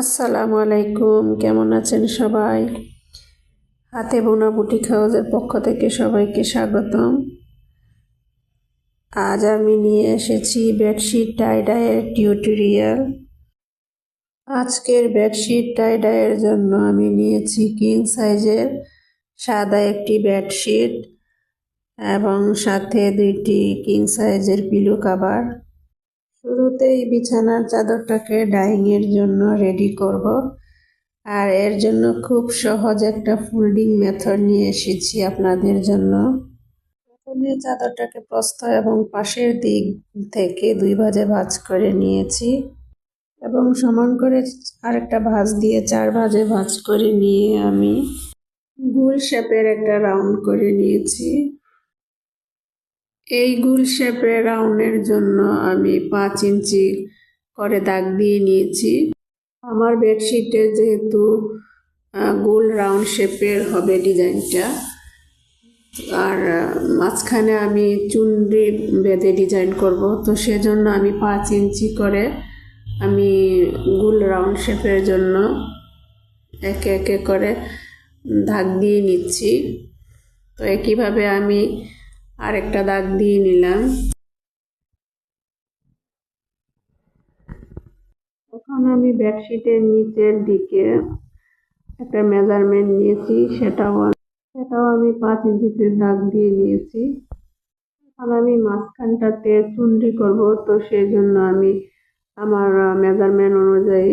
আসসালামু আলাইকুম, কেমন আছেন সবাই? হাতে বোনা বুটিক হাউসের পক্ষ থেকে সবাইকে স্বাগতম। আজ আমি নিয়ে এসেছি বেডশিট টাইডাইয়ের টিউটোরিয়াল আজকের বেডশিট টাইডাইয়ের জন্য আমি নিয়েছি কিং সাইজের সাদা একটি বেডশিট এবং সাথে দুইটি কিং সাইজের পিলো কাভার শুরুতেই বিছানার চাদরটাকে ডাইংয়ের জন্য রেডি করব। আর এর জন্য খুব সহজ একটা ফোল্ডিং মেথড নিয়ে এসেছি আপনাদের জন্য। প্রথমে চাদরটাকে প্রস্থ এবং পাশের দিক থেকে দুই ভাজে ভাজ করে নিয়েছি এবং সমান করে আরেকটা ভাঁজ দিয়ে চার ভাজে ভাজ করে নিয়ে আমি গোল শেপের একটা রাউন্ড করে নিয়েছি। এই গুল শেপের রাউন্ডের জন্য আমি পাঁচ ইঞ্চি করে দাগ দিয়ে নিয়েছি। আমার বেডশিটে যেহেতু গোল রাউন্ড শেপের হবে ডিজাইনটা, আর মাঝখানে আমি চুনরি বেঁধে ডিজাইন করব। তো সেজন্য আমি পাঁচ ইঞ্চি করে আমি গোল রাউন্ড শেপের জন্য একে একে করে দাগ দিয়ে নিচ্ছি। তো একইভাবে আমি আরেকটা দাগ দিয়ে নিলাম। এখন আমি বেডশিটের নিচের দিকে একটা মেজারমেন্ট নিয়েছি, সেটাও সেটাও আমি পাঁচ ইঞ্চিতে দাগ দিয়ে নিয়েছি। এখন আমি মাঝখানটাতে চুন্ডি করব, তো সেই জন্য আমি আমার মেজারমেন্ট অনুযায়ী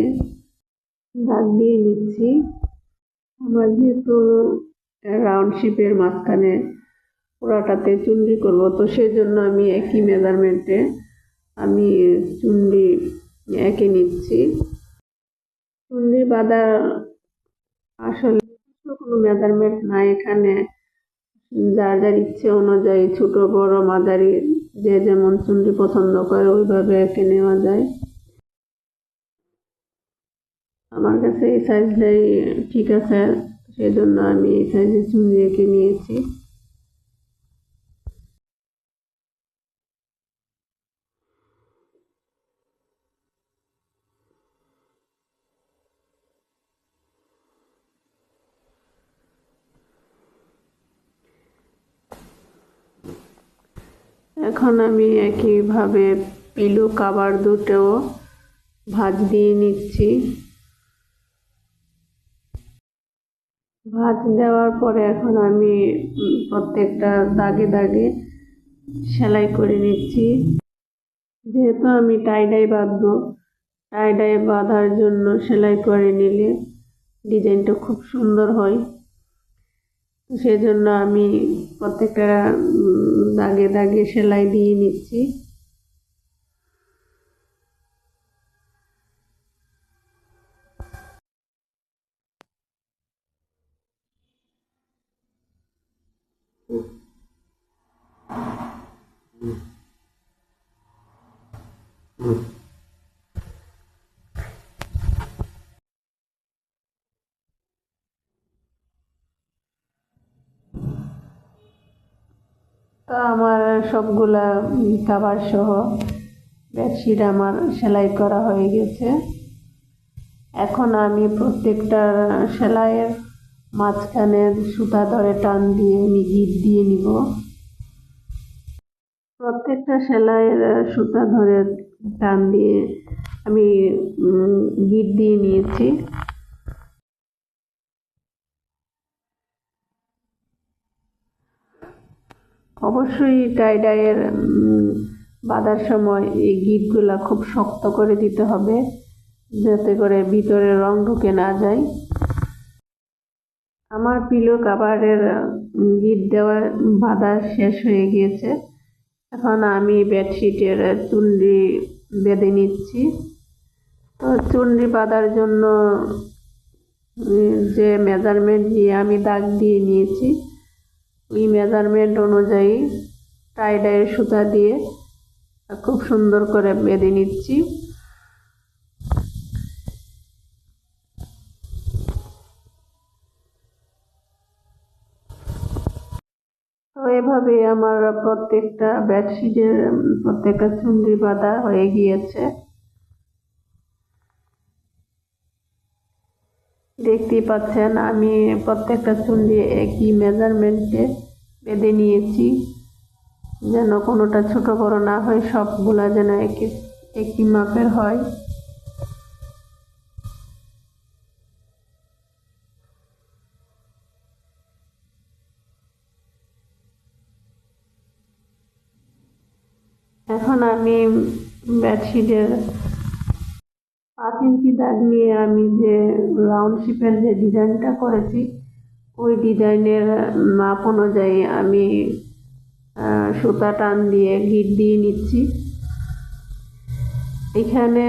দাগ দিয়ে নিচ্ছি। আমার যেহেতু রাউন্ড শিপের মাঝখানে পোড়াটাতে চুন্ডি করব। তো সেই জন্য আমি একই মেজারমেন্টে আমি চুন্ডি এঁকে নিচ্ছি। চুন্ডি বাঁধা আসলে কোনো মেজারমেন্ট নাই এখানে যার যার ইচ্ছে অনুযায়ী ছোট, বড়, মাঝারি, যে যেমন চুন্ডি পছন্দ করে ওইভাবে এঁকে নেওয়া যায়। আমার কাছে এই সাইজটাই ঠিক আছে। সেই জন্য আমি এই সাইজে চুন্ডি এঁকে নিয়েছি। এখন আমি একইভাবে পিলু কাবার দুটোও ভাজ দিয়ে নিচ্ছি। ভাজ দেওয়ার পরে এখন আমি প্রত্যেকটা দাগে দাগে সেলাই করে নিচ্ছি। যেহেতু আমি টাইডাই বাঁধবো টাইডাই বাঁধার জন্য সেলাই করে নিলে ডিজাইনটা খুব সুন্দর হয়। সেজন্য আমি প্রত্যেকটা দাগে দাগে সেলাই দিয়ে নিচ্ছি। Mm. তো আমার সবগুলা কাবার সহ বেডশিট আমার সেলাই করা হয়ে গেছে। এখন আমি প্রত্যেকটা সেলাইয়ের মাঝখানে সুতা ধরে টান দিয়ে, আমি গিট দিয়ে নিব। প্রত্যেকটা সেলাইয়ের সুতা ধরে টান দিয়ে আমি গিট দিয়ে নিয়েছি। অবশ্যই টাইডাইয়ের বাঁধার সময় এই গিটগুলা খুব শক্ত করে দিতে হবে, যাতে করে ভিতরে রং ঢুকে না যায়। আমার পিলো কাভারের গিট দেওয়ার বাঁধা শেষ হয়ে গিয়েছে। এখন আমি বেডশিটের চুন্ডি বেঁধে নিচ্ছি। তো চুন্ডি বাঁধার জন্য যে মেজারমেন্ট নিয়ে আমি দাগ দিয়ে নিয়েছি ওই মেজারমেন্ট অনুযায়ী টাইডাইয়ের সুতা দিয়ে খুব সুন্দর করে বেঁধে নিচ্ছি। তো এভাবে আমার প্রত্যেকটা বেডশিটের প্রত্যেকটা চুন্ডি বাঁধা হয়ে গিয়েছে। দেখতেই পাচ্ছেন, আমি প্রত্যেকটা চুল দিয়ে একই মেজারমেন্টে বেঁধে নিয়েছি। যেন কোনোটা ছোট বড় না হয়, সবগুলা যেন একই একই মাপের হয়। এখন আমি বেডশিটের দাগ নিয়ে আমি যে রাউন্ড শেপের যে ডিজাইনটা করেছি, ওই ডিজাইনের মাপ অনুযায়ী আমি সুতা টান দিয়ে গিট দিয়ে নিচ্ছি। এখানে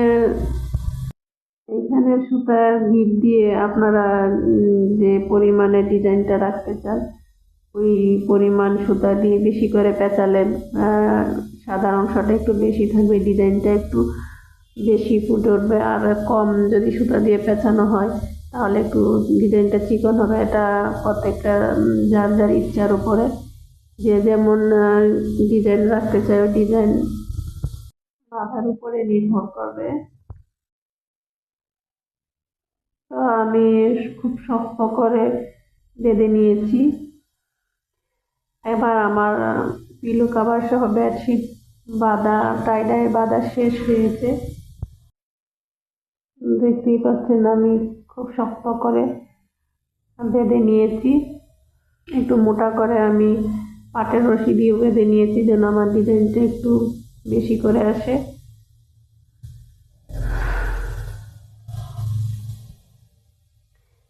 এখানে সুতার গিট দিয়ে আপনারা যে পরিমাণে ডিজাইনটা রাখতে চান, ওই পরিমাণ সুতা দিয়ে বেশি করে পেঁচালে সাদা অংশটা একটু বেশি থাকবে ডিজাইনটা একটু বেশি ফুটে উঠবে আর কম যদি সুতা দিয়ে পেঁচানো হয়, তাহলে একটু ডিজাইনটা চিকন হবে। এটা প্রত্যেকটা যার যার ইচ্ছার উপরে। যে যেমন ডিজাইন রাখতে চায়, ওই ডিজাইন বাঁধার উপরে নির্ভর করবে। তো আমি খুব শক্ত করে বেঁধে নিয়েছি। এবার আমার পিলো কাভার সহ বেডশিট বাঁধা টাইডাই বাঁধা শেষ হয়েছে। দেখতেই পাচ্ছেন আমি খুব শক্ত করে বেঁধে নিয়েছি। একটু মোটা করে আমি পাটের রশি দিয়ে বেঁধে নিয়েছি যেন আমার ডিজাইনটা একটু বেশি করে আসে।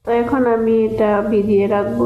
তো এখন আমি এটা ভিজিয়ে রাখব।